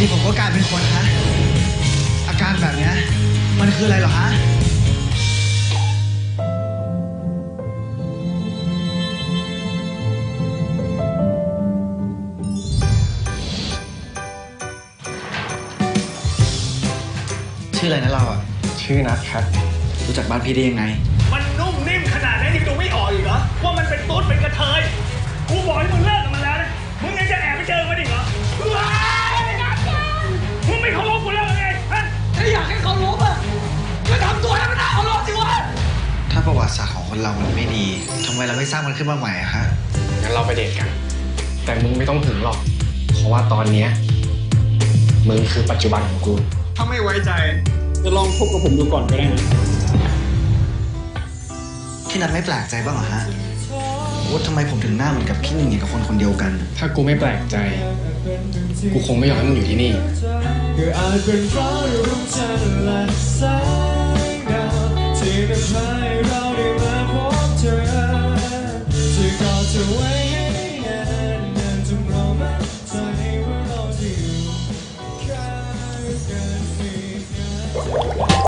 ดีๆผมก็กลายเป็นคนฮะ อาการแบบเนี้ยมันคืออะไรเหรอฮะชื่ออะไรนะเราอะ ชื่อนัทครับ รู้จักบ้านพี่ได้ยังไงาประวัติศาสตร์ของคนเรามันไม่ดีทำไมเราไม่สร้างมันขึ้นมาใหม่อะฮะงั้นเราไปเดทกัน แต่มึงไม่ต้องถึงหรอก เพราะว่าตอนเนี้ยมึงคือปัจจุบันของกู ถ้าไม่ไว้ใจ จะลองคบกับผมดูก่อนก็ได้นะพี่นัทไม่แปลกใจบ้างเหรอฮะว่าทำไมผมถึงหน้าเหมือนกับพี่หนึ่งอย่างกับคนคนเดียวกัน ถ้ากูไม่แปลกใจ กูคงไม่อยากให้มึงอยู่ที่นี่ก็อาจเป็นเพราะรู้ใจ Bye.